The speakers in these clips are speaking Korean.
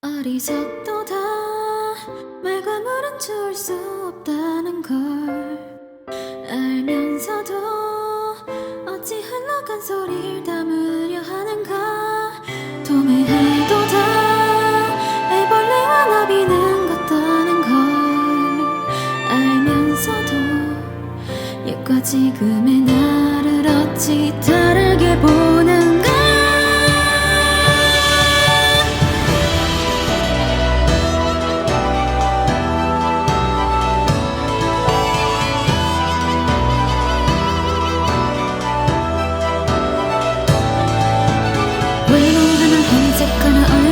어리석도다. 말과 물은 주울 수 없다는 걸 알면서도 어찌 흘러간 소리를 담으려 하는가. 도매해도다. 애벌레와 나비는 같다는 걸 알면서도 옛과 지금의 나를 어찌 다르게 보여 魚を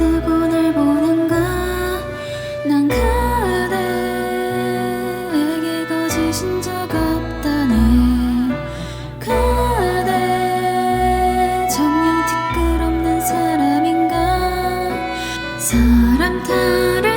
그대 보는가? 난 그대에게 거짓인 적 없다네. 그대 정녕 티끌 없는 사람인가? 사랑 타를